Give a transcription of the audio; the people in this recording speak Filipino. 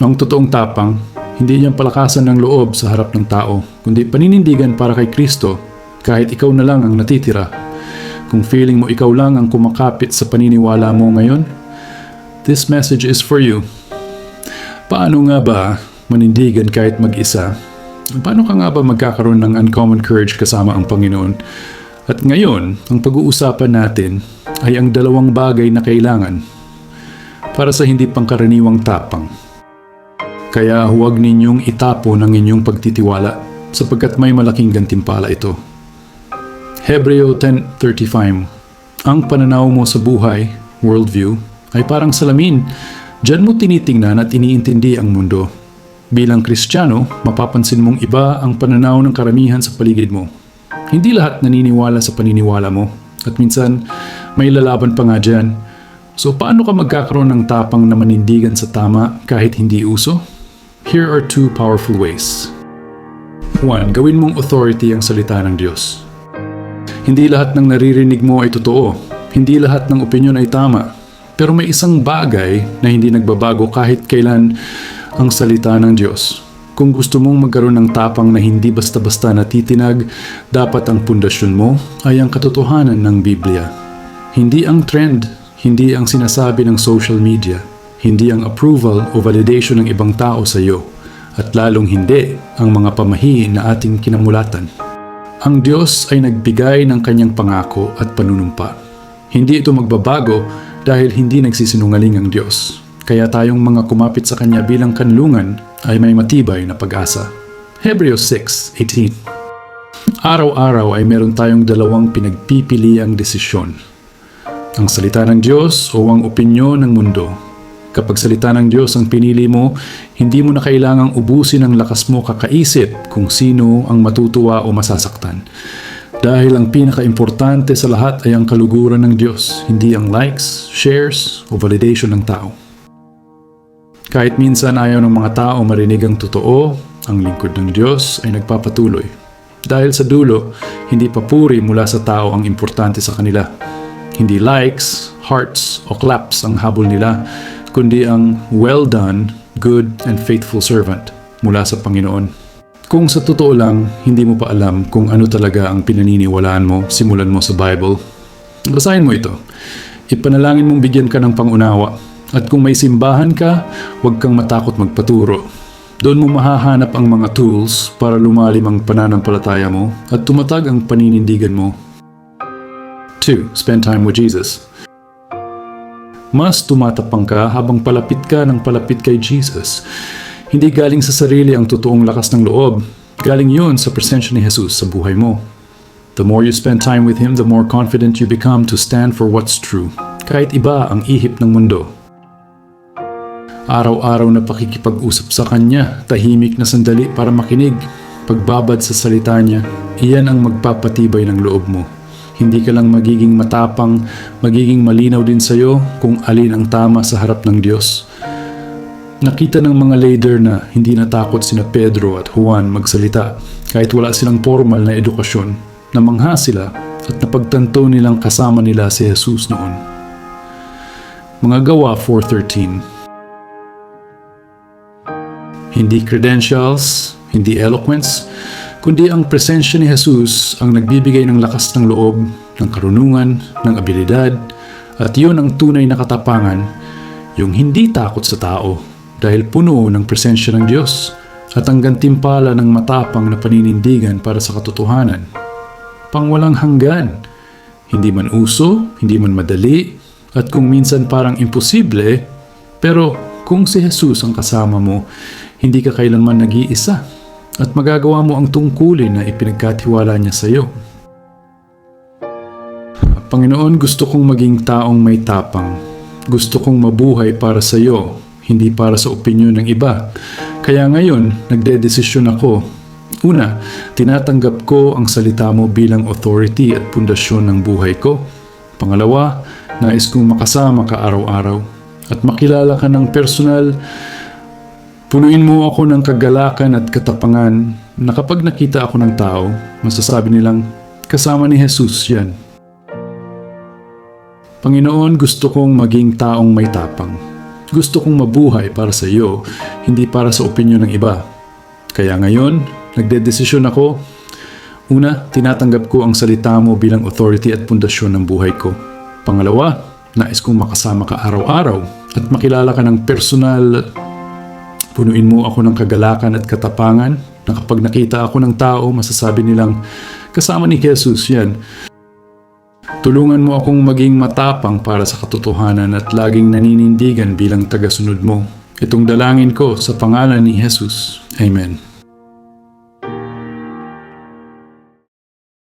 Ang totoong tapang, hindi niyang palakasan ng loob sa harap ng tao, kundi paninindigan para kay Kristo kahit ikaw na lang ang natitira. Kung feeling mo ikaw lang ang kumakapit sa paniniwala mo ngayon, this message is for you. Paano nga ba manindigan kahit mag-isa? Paano ka nga ba magkakaroon ng uncommon courage kasama ang Panginoon? At ngayon, ang pag-uusapan natin ay ang dalawang bagay na kailangan para sa hindi pangkaraniwang tapang. Kaya huwag ninyong itapo ng inyong pagtitiwala sapagkat may malaking gantimpala ito. Hebreo 10.35 Ang pananaw mo sa buhay, worldview, ay parang salamin. Diyan mo tinitingnan at iniintindi ang mundo. Bilang Kristiyano, mapapansin mong iba ang pananaw ng karamihan sa paligid mo. Hindi lahat naniniwala sa paniniwala mo at minsan may lalaban pa nga dyan. So paano ka magkakaroon ng tapang na manindigan sa tama kahit hindi uso? Here are two powerful ways. 1. Gawin mong authority ang salita ng Diyos. Hindi lahat ng naririnig mo ay totoo. Hindi lahat ng opinion ay tama. Pero may isang bagay na hindi nagbabago kahit kailan ang salita ng Diyos. Kung gusto mong magkaroon ng tapang na hindi basta-basta natitinag, dapat ang pundasyon mo ay ang katotohanan ng Biblia. Hindi ang trend, hindi ang sinasabi ng social media, hindi ang approval o validation ng ibang tao sa iyo, at lalong hindi ang mga pamahi na ating kinamulatan. Ang Diyos ay nagbigay ng kanyang pangako at panunumpa. Hindi ito magbabago dahil hindi nagsisinungaling ang Diyos. Kaya tayong mga kumapit sa Kanya bilang kanlungan ay may matibay na pag-asa. Hebrews 6.18 Araw-araw ay meron tayong dalawang pinagpipiliang desisyon. Ang salita ng Diyos o ang opinyon ng mundo. Kapag salita ng Diyos ang pinili mo, hindi mo na kailangang ubusin ang lakas mo kakaisip kung sino ang matutuwa o masasaktan. Dahil ang pinaka-importante sa lahat ay ang kaluguran ng Diyos, hindi ang likes, shares o validation ng tao. Kahit minsan ayaw ng mga tao marinig ang totoo, ang lingkod ng Diyos ay nagpapatuloy. Dahil sa dulo, hindi papuri mula sa tao ang importante sa kanila. Hindi likes, hearts o claps ang habol nila, kundi ang well done, good and faithful servant mula sa Panginoon. Kung sa totoo lang, hindi mo pa alam kung ano talaga ang pinaniniwalaan mo, simulan mo sa Bible. Basahin mo ito. Ipanalangin mong bigyan ka ng pangunawa. At kung may simbahan ka, huwag kang matakot magpaturo. Doon mo mahahanap ang mga tools para lumalim ang pananampalataya mo at tumatag ang paninindigan mo. 2. Spend time with Jesus. Mas tumatapang ka habang palapit ka ng palapit kay Jesus. Hindi galing sa sarili ang totoong lakas ng loob. Galing yun sa presensya ni Jesus sa buhay mo. The more you spend time with Him, the more confident you become to stand for what's true. Kahit iba ang ihip ng mundo. Araw-araw na pakikipag-usap sa Kanya, tahimik na sandali para makinig, pagbabad sa salita Niya, iyan ang magpapatibay ng loob mo. Hindi ka lang magiging matapang, magiging malinaw din sa iyo kung alin ang tama sa harap ng Diyos. Nakita ng mga leader na hindi natakot sina Pedro at Juan magsalita kahit wala silang formal na edukasyon. Namangha sila at napagtanto nilang kasama nila si Jesus noon. Mga gawa 4.13 Hindi credentials, hindi eloquence, kundi ang presensya ni Jesus ang nagbibigay ng lakas ng loob, ng karunungan, ng abilidad, at yun ang tunay na katapangan, yung hindi takot sa tao dahil puno ng presensya ng Diyos at ang gantimpala ng matapang na paninindigan para sa katotohanan. Pangwalang hanggan, hindi man uso, hindi man madali, at kung minsan parang imposible, pero kung si Jesus ang kasama mo, hindi ka kailanman nag-iisa at magagawa mo ang tungkulin na ipinagkatiwala niya sa iyo. Panginoon, gusto kong maging taong may tapang. Gusto kong mabuhay para sa iyo, hindi para sa opinyon ng iba. Kaya ngayon, nagdedesisyon ako. Una, tinatanggap ko ang salita mo bilang authority at pundasyon ng buhay ko. Pangalawa, nais kong makasama ka araw-araw at makilala ka ng personal Punuin mo ako ng kagalakan at katapangan na kapag nakita ako ng tao, masasabi nilang, kasama ni Jesus yan. Panginoon, gusto kong maging taong may tapang. Gusto kong mabuhay para sa iyo, hindi para sa opinyon ng iba. Kaya ngayon, nagdedesisyon ako. Una, tinatanggap ko ang salita mo bilang authority at pundasyon ng buhay ko. Pangalawa, nais kong makasama ka araw-araw at makilala ka ng personal. Punuin mo ako ng kagalakan at katapangan na kapag nakita ako ng tao, masasabi nilang, kasama ni Jesus yan. Tulungan mo akong maging matapang para sa katotohanan at laging naninindigan bilang tagasunod mo. Itong dalangin ko sa pangalan ni Jesus. Amen.